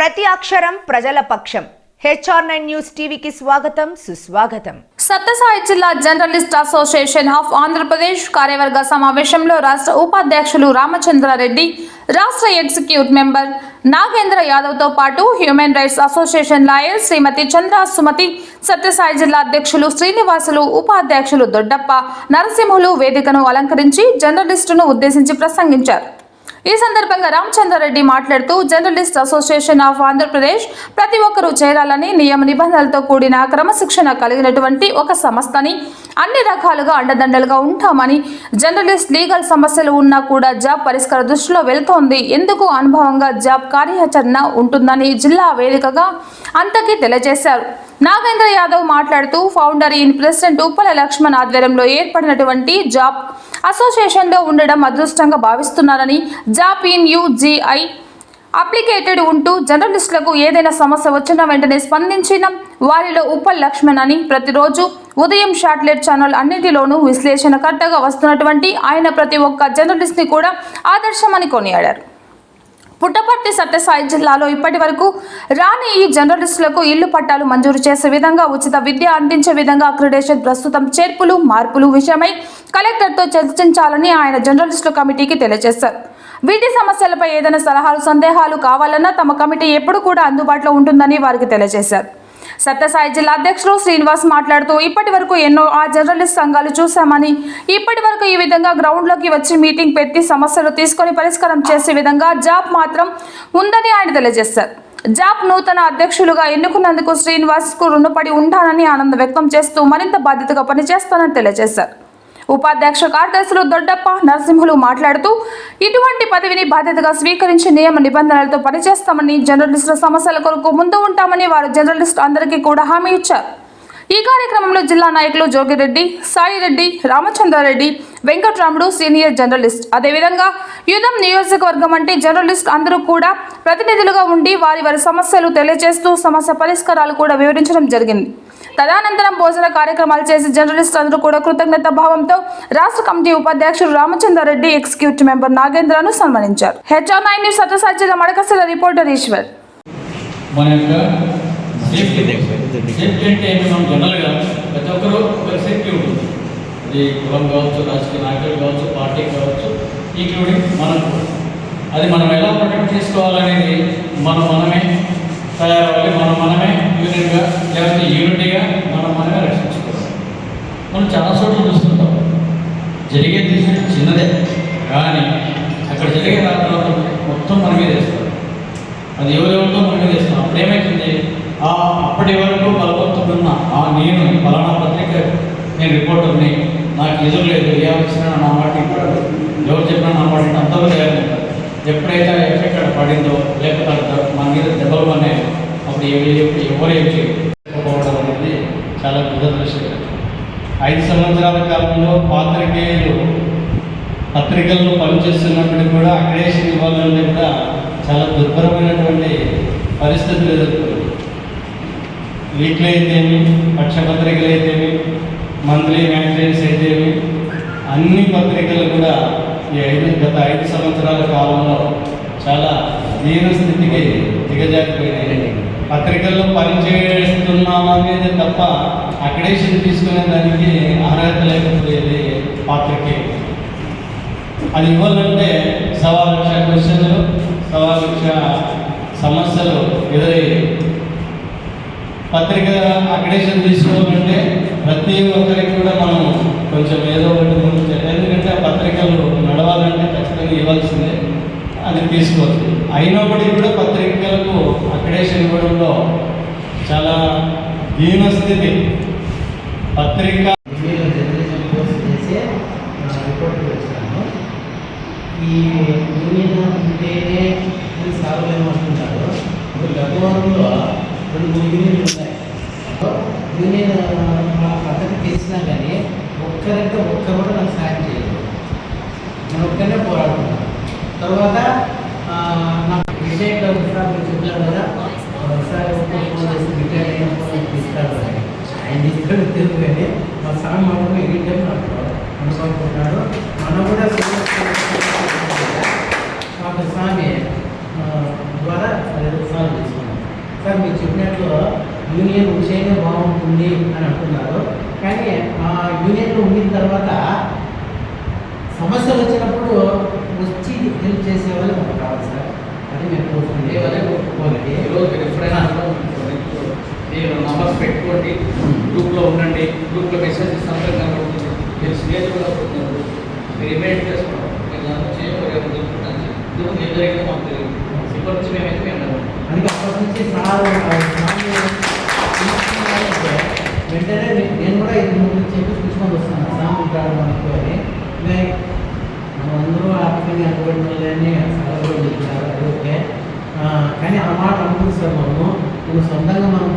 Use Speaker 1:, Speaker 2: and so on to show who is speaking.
Speaker 1: ప్రతి అక్షరం ప్రజల పక్షం. హెచ్ఆర్ నైన్ న్యూస్ టీవీకి స్వాగతం సుస్వాగతం.
Speaker 2: సత్యసాయి జిల్లా జర్నలిస్ట్ అసోసియేషన్ ఆఫ్ ఆంధ్రప్రదేశ్ కార్యవర్గ సమావేశంలో రాష్ట్ర ఉపాధ్యక్షులు రామచంద్రారెడ్డి రాష్ట్ర ఎగ్జిక్యూటివ్ మెంబర్ నాగేంద్ర యాదవ్తో పాటు human rights association lawyer Shrimati Chandra Sumathi Sathyasai జిల్లా అధ్యక్షులు శ్రీనివాసులు ఉపాధ్యక్షులు దొడ్డప్ప నరసింహులు వేదికను అలంకరించి జర్నలిస్టును ఉద్దేశించి ప్రసంగించారు. ఈ సందర్భంగా రామచంద్రారెడ్డి మాట్లాడుతూ జర్నలిస్ట్ అసోసియేషన్ ఆఫ్ ఆంధ్రప్రదేశ్ ప్రతి ఒక్కరూ చేరాలని నియమ నిబంధనలతో కూడిన క్రమశిక్షణ కలిగినటువంటి ఒక సంస్థని అన్ని రకాలుగా అండదండలుగా ఉంటామని జర్నలిస్ట్ లీగల్ సమస్యలు ఉన్నా కూడా జాబ్ పరిష్కార దృష్టిలో వెళ్తోంది. ఎందుకు అనుభవంగా జాబ్ కార్యాచరణ ఉంటుందని జిల్లా వేదికగా అంతకీ తెలియజేశారు. నాగేంద్ర యాదవ్ మాట్లాడుతూ founder in president Uppala Laxman ఆధ్వర్యంలో ఏర్పడినటువంటి జాబ్ అసోసియేషన్లో ఉండడం అదృష్టంగా భావిస్తున్నారని జాబ్ ఇన్ యూజీఐ అప్లికేటెడ్ ఉంటూ జర్నలిస్టులకు ఏదైనా సమస్య వచ్చినా వెంటనే స్పందించిన. వారిలో ఉప్పల్ లక్ష్మణ్ అని ప్రతిరోజు ఉదయం షాట్లెట్ ఛానల్ అన్నిటిలోనూ విశ్లేషణకర్తగా వస్తున్నటువంటి ఆయన ప్రతి ఒక్క జర్నలిస్ట్ని కూడా ఆదర్శమని కొనియాడారు. పుట్టపర్తి సత్యసాయి జిల్లాలో ఇప్పటి వరకు రాని ఈ జర్నలిస్టులకు ఇల్లు పట్టాలు మంజూరు చేసే విధంగా ఉచిత విద్య అందించే విధంగా అక్రిడేషన్ ప్రస్తుతం చేర్పులు మార్పులు విషయమై కలెక్టర్తో చర్చించాలని ఆయన జర్నలిస్టుల కమిటీకి తెలియజేశారు. వీటి సమస్యలపై ఏదైనా సలహాలు సందేహాలు కావాలన్నా తమ కమిటీ ఎప్పుడు కూడా అందుబాటులో ఉంటుందని వారికి తెలియజేశారు. సత్యసాయి జిల్లా అధ్యక్షులు శ్రీనివాస్ మాట్లాడుతూ ఇప్పటి వరకు ఎన్నో ఆ జర్నలిస్ట్ సంఘాలు చూశామని ఇప్పటి వరకు ఈ విధంగా గ్రౌండ్లోకి వచ్చి మీటింగ్ పెట్టి సమస్యలు తీసుకొని పరిష్కారం చేసే విధంగా జాబ్ మాత్రం ఉందని ఆయన తెలియజేశారు. జాబ్ నూతన అధ్యక్షులుగా ఎన్నుకున్నందుకు శ్రీనివాస్కు రుణపడి ఉంటానని ఆనందం వ్యక్తం చేస్తూ మరింత బాధ్యతగా పనిచేస్తానని తెలియజేశారు. ఉపాధ్యక్ష కార్యదర్శులు దొడ్డప్ప నరసింహులు మాట్లాడుతూ ఇటువంటి పదవిని బాధ్యతగా స్వీకరించి నియమ నిబంధనలతో పనిచేస్తామని జర్నలిస్టుల సమస్యల కొరకు ముందు ఉంటామని వారు జర్నలిస్టు అందరికీ కూడా హామీ ఇచ్చారు. ఈ కార్యక్రమంలో జిల్లా నాయకులు జోగిరెడ్డి సాయిరెడ్డి రామచంద్రారెడ్డి వెంకట్రాముడు సీనియర్ జర్నలిస్ట్. అదేవిధంగా యుధం నియోజకవర్గం అంటే జర్నలిస్ట్ అందరూ కూడా ప్రతినిధులుగా ఉండి వారి వారి సమస్యలు తెలియజేస్తూ సమస్య పరిష్కారాలు కూడా వివరించడం జరిగింది. తదనంతరం భోజన కార్యక్రమాలు చేసి జర్నలిస్ట్ అందరూ కూడా కృతజ్ఞత భావంతో రాష్ట్ర కమిటీ ఉపాధ్యక్షుడు రామచంద్రారెడ్డి ఎగ్జిక్యూటివ్ మెంబర్ నాగేంద్రను సన్మానించారు. హెచ్ఆర్ నైన్ న్యూస్ సత్యసాయి జిల్లా రిపోర్టర్ ఈశ్వర్.
Speaker 3: మన యొక్క సేఫ్టీ సేఫ్టీ అంటే మనం జనరల్గా ప్రతి ఒక్కరు ఒక సేఫ్టీ ఉంటుంది. అది కులం కావచ్చు రాజకీయ నాయకులు కావచ్చు పార్టీ కావచ్చు ఇంక్లూడింగ్ మనం అది మనం ఎలా ప్రొటెక్ట్ చేసుకోవాలనేది మనం మనమే తయారవ్వాలి. మనం మనమే యూనిట్గా లేకపోతే యూనిటీగా మనం మనమే రక్షించుకోవాలి. మనం చాలా చోట్ల చూస్తుంటాం. జరిగే తీసిన చిన్నదే. కానీ అక్కడ జరిగే రాత్రులు మొత్తం మన మీద వేస్తారు. అది ఎవరెవరితో మనం మీద వేస్తాం? అప్పుడు ఏమైతుంది? ఆ అప్పటి వరకు బలవంతుడున్న ఆ నేను ఫలానా పత్రిక నేను రిపోర్టర్ని నాకు ఎదురు లేదు. ఏ వచ్చినా నా మాట ఇప్పుడు ఎవరు చెప్పినా నా మాట అందరూ ఎప్పుడైతే ఎక్కడెక్కడ ఎఫెక్ట్ పడిందో లేకపోతే మన మీద దెబ్బలు అనే అప్పుడు ఏమీ చెప్పి ఎవరు ఏం చేయకపోవడం అనేది చాలా దురదృష్టకరం
Speaker 4: ఐదు సంవత్సరాల కాలంలో పాత్రికేయులు పత్రికల్లో పనిచేస్తున్నప్పుడు కూడా అగ్రేషన్ ఇవ్వాలంటే కూడా చాలా దుర్భరమైనటువంటి పరిస్థితులు ఎదుర్కొంది వీక్లీ అయితేమి పక్షపత్రికలు అయితేమి మంత్లీ మ్యాగజైన్స్ అయితేమి అన్ని పత్రికలు కూడా ఈ ఐదు గత ఐదు సంవత్సరాల కాలంలో చాలా దీన స్థితికి దిగజారిపోయినాయి. పత్రికల్లో పనిచేస్తున్నామనేది తప్ప అక్రిడేషన్ తీసుకునే దానికి అర్హత లేకపోయేది పాత్రకి. అది ఇవ్వాలంటే సవా లక్ష క్వశ్చన్లు సవా లక్ష సమస్యలు ఎదురయ్యాయి పత్రిక అక్రెడిషన్ తీసుకోవాలంటే ప్రతి ఒక్కరికి కూడా మనం కొంచెం ఏదో ఒకటి ముందు ఎందుకంటే ఆ పత్రికలు నడవాలంటే ఖచ్చితంగా ఇవ్వాల్సిందే. అది తీసుకోవచ్చు. అయినప్పటికీ కూడా పత్రికలకు అక్రిడేషన్ ఇవ్వడంలో చాలా దీన స్థితి. పత్రిక
Speaker 5: ఢిల్లీలో జర్నలిజం కోర్స్ చేసి రిపోర్ట్కి ఈ యూనియన్ ఉంటేనే ఇది సాగులేము అంటున్నారు ఇప్పుడు గత వారంలో రెండు మూడు యూనియన్లు ఉన్నాయి. యూనియన్ మా పద్ధతి తెలిసినా కానీ ఒక్కరంటే ఒక్కరు కూడా నాకు సాయం చేయలేదు నేను ఒక్కనే పోరాడుతున్నాను. తర్వాత ఆ, నాకు విజయ్ సార్ చెప్పారు కదా. ఒకసారి ఫోన్ చేసి రిటైర్ అయిన ఫోన్ తీస్తాడు ఆయన ఇస్తాడు తెలుగు కానీ మా స్వామి మాత్రం ఎన్ని టైం అనుకుంటున్నాడు మనం కూడా మాకు స్వామి ఆ, ద్వారా సాల్వ్ చేసుకున్నాం సార్ మీరు చెప్పినట్లు యూనియన్ ఉంటేనే బాగుంటుంది అని అంటున్నారు. కానీ ఆ యూనియన్లో ఉండిన తర్వాత సమస్యలు వచ్చినప్పుడు హెల్ప్ చేసే వాళ్ళు మనకు కావాలి సార్. అది మేము కోరుకుంటే
Speaker 3: ఈరోజు రిఫరెన్స్ మీరు నంబర్స్ పెట్టుకోండి. గ్రూప్లో ఉండండి. గ్రూప్లో మెసేజ్ ఇస్తాను కనబడుతుంది మీరు స్టేజ్ కూడా పెడుతున్నారు మీరు ఇమేజ్ చేసుకోవడం మీరు దాంట్లో చేయకూడదు ఇంతకు ఏం జరిగిందో మాకు తెలియదు. ఇప్పటి నుంచి మేమైతే మేము
Speaker 5: అందుకే అప్పటి నుంచి సార్ ఆ స్వామి తీసుకున్నారంటే వెంటనే నే- నేను కూడా ఇది ముందు చెప్పి తీసుకొని వస్తాను సార్ ఉంటాడు మనకు అని ఇంకా మనందరూ ఆర్థికంగా అనుకోవడం వల్లనే సార్ కూడా చెప్పినారు అది ఓకే ఆ, కానీ ఆ మాట అనుకుంది సార్ మనము ఇప్పుడు సొంతంగా మనం